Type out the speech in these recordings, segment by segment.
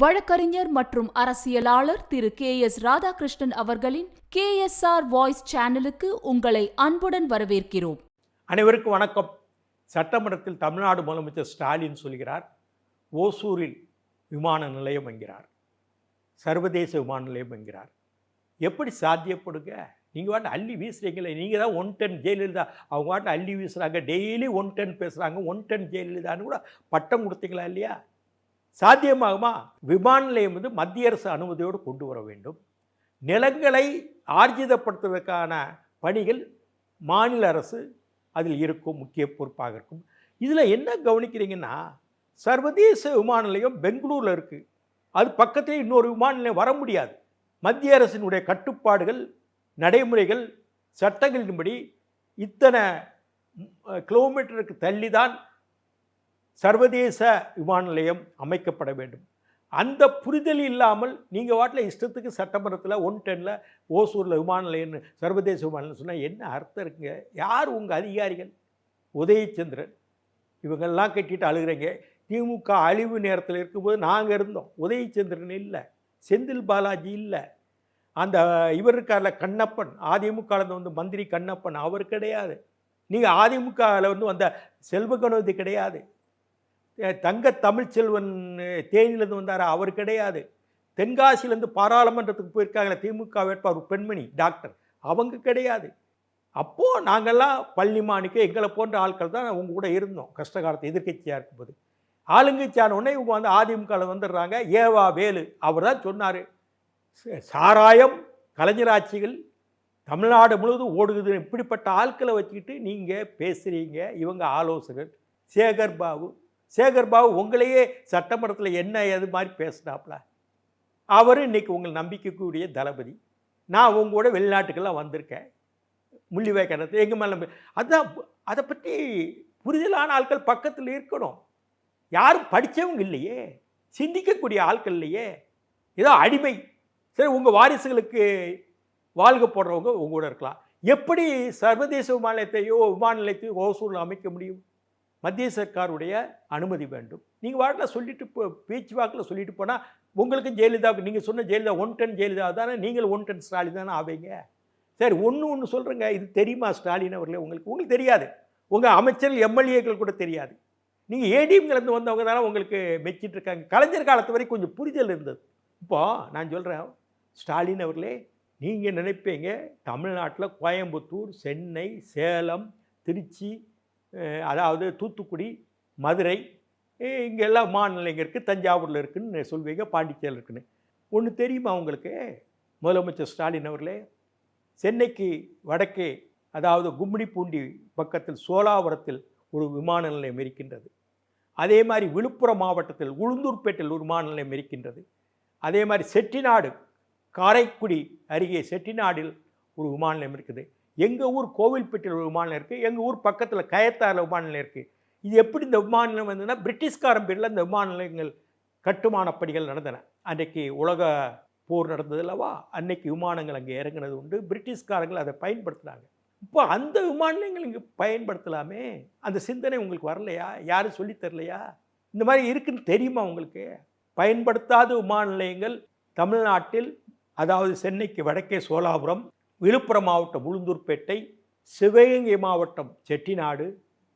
வழக்கறிஞர் மற்றும் அரசியலாளர் திரு கே எஸ் ராதாகிருஷ்ணன் அவர்களின் கே எஸ் ஆர் வாய்ஸ் சேனலுக்கு உங்களை அன்புடன் வரவேற்கிறோம். அனைவருக்கும் வணக்கம். சட்டமன்றத்தில் தமிழ்நாடு முதலமைச்சர் ஸ்டாலின் சொல்கிறார் ஓசூரில் விமான நிலையம் என்கிறார் சர்வதேச விமான நிலையம் என்கிறார். எப்படி சாத்தியப்படுங்க? நீங்கள் வாட்டு அள்ளி வீசுறீங்களே நீங்கள் தான் ஒன் டென் ஜெயலலிதா. அவங்க வாட்டு அள்ளி வீசுகிறாங்க டெய்லி ஒன் டென் பேசுகிறாங்க ஒன் டென் ஜெயலலிதான்னு கூட பட்டம் கொடுத்தீங்களா இல்லையா? சாத்தியமாகுமா? விமான நிலையம் வந்து மத்திய அரசு அனுமதியோடு கொண்டு வர வேண்டும். நிலங்களை ஆர்ஜிதப்படுத்துவதற்கான பணிகள் மாநில அரசு அதில் இருக்கும் முக்கிய பொறுப்பாக இருக்கும். இதில் என்ன கவனிக்கிறீங்கன்னா சர்வதேச விமான நிலையம் பெங்களூரில் இருக்குது அது பக்கத்தில் இன்னொரு விமான நிலையம் வர முடியாது. மத்திய அரசினுடைய கட்டுப்பாடுகள் நடைமுறைகள் சட்டங்களின்படி இத்தனை கிலோமீட்டருக்கு தள்ளி தான் சர்வதேச விமான நிலையம் அமைக்கப்பட வேண்டும். அந்த புரிதல் இல்லாமல் நீங்கள் வாட்டில் இஷ்டத்துக்கு சட்டமன்றத்தில் ஒன் டெனில் ஓசூரில் விமான நிலையம்னு சர்வதேச விமான நிலையம் சொன்னால் என்ன அர்த்தம் இருக்குங்க? யார் உங்கள் அதிகாரிகள்? உதயச்சந்திரன். இவங்கெல்லாம் கட்டிட்டு அழுகிறீங்க. திமுக அழிவு நேரத்தில் இருக்கும்போது நாங்கள் இருந்தோம். உதயச்சந்திரன் இல்லை. செந்தில் பாலாஜி இல்லை. அந்த இவர் இருக்கார்ல கண்ணப்பன். அதிமுகவில் வந்து மந்திரி கண்ணப்பன். அவர் கிடையாது. நீங்கள் அதிமுகவில் வந்து வந்த செல்வ கணபதி கிடையாது. தங்க தமிழ்ச்செல்வன் அஹ், தேனியிலேருந்து வந்தார்? அவர் கிடையாது. தென்காசியிலேருந்து பாராளுமன்றத்துக்கு போயிருக்காங்களே திமுக வேட்பாளர் பெண்மணி டாக்டர். அவங்க கிடையாது. அப்போது நாங்கள்லாம் பள்ளி மாணிக்க எங்களை போன்ற ஆட்கள் தான் உங்கள் கூட இருந்தோம். கஷ்ட காலத்து எதிர்க்கட்சியாக இருக்கும்போது. ஆளுங்கட்சியான உடனே இவங்க வந்து அதிமுகவில் வந்துடுறாங்க. ஏவா வேலு அவர் தான் சொன்னார். சாராயம் கலைஞராட்சிகள் தமிழ்நாடு முழுவதும் ஓடுகுது இப்படிப்பட்ட ஆட்களை வச்சுக்கிட்டு நீங்கள் பேசுகிறீங்க இவங்க ஆலோசகர் சேகர் பாபு சேகர் பாபு உங்களையே சட்டமன்றத்தில் என்ன எது மாதிரி பேசுனாப்புல அவர் இன்னைக்கு உங்கள் நம்பிக்கைக்குரிய தளபதி. நான் உங்க கூட வெளிநாட்டுக்கெல்லாம் வந்திருக்கேன். முள்ளிவாய் எங்கள் மேலே அதுதான் அதை பற்றி புரிதலான ஆட்கள் பக்கத்தில் இருக்கணும். யாரும் படித்தவங்க இல்லையே. சிந்திக்கக்கூடிய ஆட்கள் இல்லையே. ஏதோ அடிமை. சரி உங்கள் வாரிசுகளுக்கு வாழ்க போடுறவங்க உங்க கூட இருக்கலாம். எப்படி சர்வதேச விமான நிலையத்தையோ விமான நிலையத்தையோ ஓசூரில் அமைக்க முடியும்? மத்திய சர்க்காருடைய அனுமதி வேண்டும். நீங்கள் வாட்டில் சொல்லிட்டு போ பேச்சு வாக்கில் சொல்லிட்டு போனால் உங்களுக்கும் ஜெயலலிதாவுக்கு நீங்கள் சொன்ன ஜெயலலிதா ஒன் டென் ஜெயலலிதா தானே நீங்கள் ஒன் டென் ஸ்டாலின் தானே ஆவீங்க. சரி ஒன்று ஒன்று சொல்கிறேங்க இது தெரியுமா ஸ்டாலின் அவர்களே? உங்களுக்கு உங்களுக்கு தெரியாது. உங்கள் அமைச்சர்கள் எம்எல்ஏக்கள் கூட தெரியாது. நீங்கள் ஏடிஎம்லேருந்து வந்தவங்க தானே உங்களுக்கு மெச்சிட்டு இருக்காங்க. கலைஞர் காலத்து வரைக்கும் கொஞ்சம் புரிதல் இருந்தது. இப்போ நான் சொல்கிறேன் ஸ்டாலின் அவர்களே நீங்கள் நினைப்பீங்க தமிழ்நாட்டில் கோயம்புத்தூர் சென்னை சேலம் திருச்சி அதாவது தூத்துக்குடி மதுரை இங்கே எல்லாம் மாநிலங்க இருக்குது தஞ்சாவூரில் இருக்குதுன்னு சொல்வீங்க பாண்டிச்சேரியில் இருக்குன்னு. ஒன்று தெரியுமா உங்களுக்கு? முதலமைச்சர் ஸ்டாலின் அவர்களே சென்னைக்கு வடக்கே அதாவது கும்மிடிப்பூண்டி பக்கத்தில் சோலாவரத்தில் ஒரு விமான நிலையம் இருக்கின்றது. அதே மாதிரி விழுப்புரம் மாவட்டத்தில் உளுந்தூர்பேட்டையில் ஒரு விமான நிலையம் இருக்கின்றது. அதே மாதிரி செட்டிநாடு காரைக்குடி அருகே செட்டிநாடில் ஒரு விமான நிலையம் இருக்குது. எங்கள் ஊர் கோவில்பேட்டையில் ஒரு விமான நிலையம் இருக்குது எங்கள் ஊர் பக்கத்தில் கயத்தாரில் விமான நிலையம் இருக்குது இது எப்படி இந்த விமான நிலையம் வந்ததுன்னா பிரிட்டிஷ்காரன் பேரில் இந்த விமான நிலையங்கள் கட்டுமான பணிகள் நடந்தன. அன்றைக்கு உலக போர் நடந்தது அல்லவா? அன்னைக்கு விமானங்கள் அங்கே இறங்குனது உண்டு. பிரிட்டிஷ்காரங்கள் அதை பயன்படுத்தினாங்க. இப்போ அந்த விமான நிலையங்கள் இங்கே பயன்படுத்தலாமே? அந்த சிந்தனை உங்களுக்கு வரலையா? யாரும் சொல்லித்தரலையா இந்த மாதிரி இருக்குன்னு தெரியுமா உங்களுக்கு? பயன்படுத்தாத விமான நிலையங்கள் தமிழ்நாட்டில் அதாவது சென்னைக்கு வடக்கே சோலாபுரம் விழுப்புரம் மாவட்டம் உளுந்தூர்பேட்டை சிவகங்கை மாவட்டம் செட்டிநாடு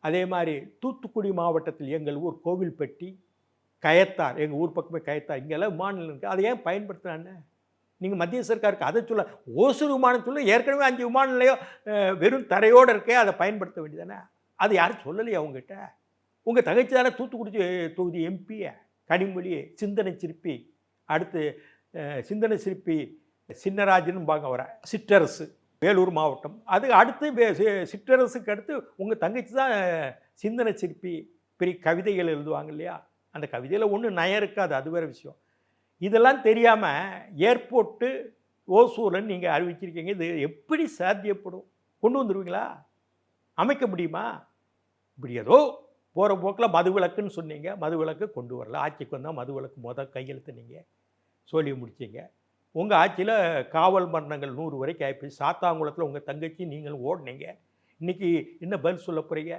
அதே மாதிரி தூத்துக்குடி மாவட்டத்தில் எங்கள் ஊர் கோவில்பட்டி கயத்தார் எங்கள் ஊர் பக்கமே கயத்தார் இங்கெல்லாம் விமானம் இருக்குது அதை ஏன் பயன்படுத்துகிறான்னு நீங்கள் மத்திய சர்க்காருக்கு அதை சொல்ல ஓசூர் விமானம் சொல்ல ஏற்கனவே அஞ்சு விமான நிலையம் வெறும் தரையோடு இருக்கே அதை பயன்படுத்த வேண்டியதானே அது யாரும் சொல்லலையா உங்ககிட்ட? உங்கள் தங்கச்சி தானே தூத்துக்குடி தொகுதி எம்பியை கனிமொழி சிந்தனை சிற்பி அடுத்து சிந்தனை சிற்பி சின்னராஜன் பாங்க சிற்றரசு வேலூர் மாவட்டம். அது அடுத்து சிற்றரசுக்கு அடுத்து உங்கள் தங்கச்சி தான் சிந்தனை சிற்பி பெரிய கவிதைகள் எழுதுவாங்க இல்லையா? அந்த கவிதையில் ஒன்றும் நயம் இருக்காது அது வேறு விஷயம். இதெல்லாம் தெரியாமல் ஏர்போர்ட்டு ஓசூரில் நீங்கள் அறிவிச்சிருக்கீங்க. இது எப்படி சாத்தியப்படும்? கொண்டு வந்துடுவீங்களா அமைக்க முடியுமா? இப்படி ஏதோ போகிற போக்கில் மதுவிளக்குன்னு சொன்னீங்க. மதுவிளக்கு கொண்டு வரல. ஆட்சிக்கு வந்தால் மதுவிளக்கு மொதல் கையெழுத்துனீங்க சொல்லி முடிச்சிங்க. உங்கள் ஆட்சியில் காவல் மரணங்கள் நூறு வரைக்கும் ஆயிப்போச்சு. சாத்தாங்குளத்தில் உங்கள் தங்கச்சி நீங்கள் ஓடினீங்க. இன்றைக்கி என்ன பதில் சொல்ல போகிறீங்க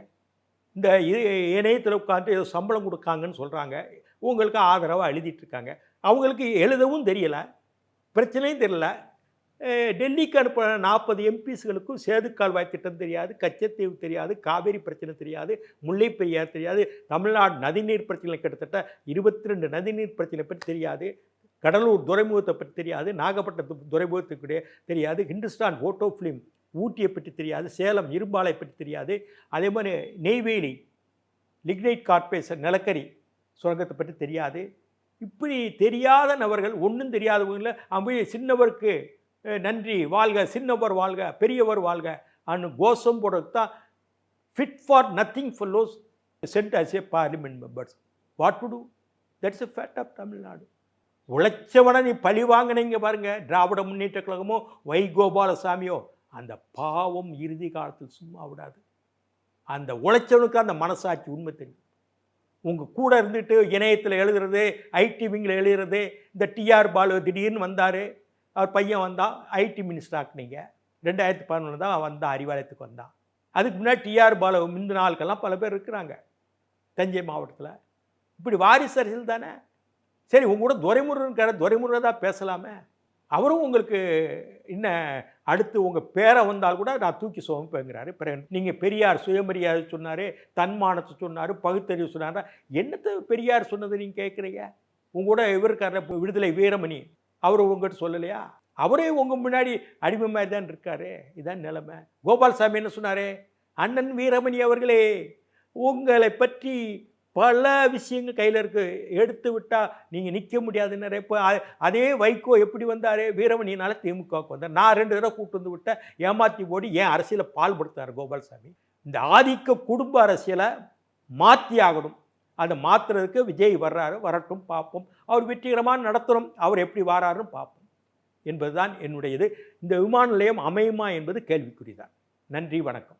இந்த இது இணையத்தில் உட்காந்து ஏதோ சம்பளம் கொடுக்காங்கன்னு சொல்கிறாங்க உங்களுக்கு ஆதரவாக எழுதிட்டுருக்காங்க அவங்களுக்கு எழுதவும் தெரியல. பிரச்சனையும் தெரியல. டெல்லிக்கு அனுப்ப நாற்பது எம்பிஸ்களுக்கும் சேது கால்வாய் திட்டம் தெரியாது. கச்சத்தீவு தெரியாது. காவேரி பிரச்சனை தெரியாது. முல்லை பெரியார் தெரியாது. தமிழ்நாடு நதிநீர் பிரச்சனை கிட்டத்தட்ட இருபத்தி ரெண்டு நதிநீர் பிரச்சனை பற்றி தெரியாது. கடலூர் துறைமுகத்தை பற்றி தெரியாது நாகப்பட்டினத்து துறைமுகத்துக்கு தெரியாது ஹிந்துஸ்தான் ஓட்டோ ஃபிலிம் ஊட்டியை பற்றி தெரியாது சேலம் இரும்பாலை பற்றி தெரியாது. அதே மாதிரி நெய்வேலி லிக்னைட் கார்பரேஷன் நிலக்கரி சுரங்கத்தை பற்றி தெரியாது. இப்படி தெரியாத நபர்கள் ஒன்றும் தெரியாதவங்கள அவங்க சின்னவருக்கு நன்றி வாழ்க சின்னவர் வாழ்க பெரியவர் வாழ்க அன்னு கோஷம் போடுறது தான் fit for nothing fellows sent us a parliament members what to do that's a fate of Tamil Nadu உழைச்சவனை நீ பழி வாங்கினீங்க பாருங்க. திராவிட முன்னேற்ற கழகமோ வைகோபாலசாமியோ அந்த பாவம் இறுதி காலத்தில் சும்மா விடாது. அந்த உழைச்சவனுக்கு அந்த மனசாட்சி உண்மை தெரியும். உங்கள் கூட இருந்துட்டு இணையத்தில் எழுதுறது ஐடி விங்கில் எழுதுறது இந்த டிஆர் பாலு திடீர்னு வந்தார் அவர் பையன் வந்தான் ஐடி மினிஸ்டர் ஆக்குனீங்க. ரெண்டாயிரத்தி பதினொன்று தான் வந்தான் அறிவாலயத்துக்கு வந்தான் அதுக்கு முன்னாடி டிஆர் பாலு முந்தின ஆளுக்கெல்லாம் பல பேர் இருக்கிறாங்க. தஞ்சை மாவட்டத்தில். இப்படி வாரிசு அரசியல் தானே? சரி உங்க கூட துரைமுருகன் துரைமுருகன் தான் பேசலாமே. அவரும் உங்களுக்கு என்ன அடுத்து உங்கள் பேரை வந்தால் கூட நான் தூக்கி சுமப்பேங்கிறாரு. பிறகு நீங்கள் பெரியார் சுயமரியாதை சொன்னார் தன்மானத்தை சொன்னார் பகுத்தறிவு சொன்னார்? என்னத்தை பெரியார் சொன்னது நீங்கள் கேட்குறீங்க? உங்க கூட இவர் விடுதலை வீரமணி. அவர் உங்கள்கிட்ட சொல்லலையா? அவரே உங்கள் முன்னாடி அடிமை மாதிரி தான் இருக்காரு. இதான் நிலைமை. கோபால்சாமி என்ன சொன்னார்? அண்ணன் வீரமணி அவர்களே உங்களை பற்றி பல விஷயங்கள் கையில் இருக்குது எடுத்து விட்டால் நீங்கள் நிற்க முடியாதுன்னு இப்போ அதே வைகோ எப்படி வந்தார்? வீரமணியினால திமுகவுக்கு வந்தார். நான் ரெண்டு தடவை கூட்டு வந்து விட்டேன். ஏமாற்றி ஓடி ஏன் அரசியலை பால்படுத்தார் கோபால்சாமி. இந்த ஆதிக்க குடும்ப அரசியலை மாற்றி ஆகணும். அதை மாற்றுறதுக்கு விஜய் வர்றாரு. வரட்டும் பார்ப்போம் அவர் வெற்றிகரமாக நடத்தணும் அவர் எப்படி வராருன்னு பார்ப்போம் என்பதுதான் என்னுடையது. இந்த விமான நிலையம் அமையுமா என்பது கேள்விக்குறிதான். நன்றி வணக்கம்.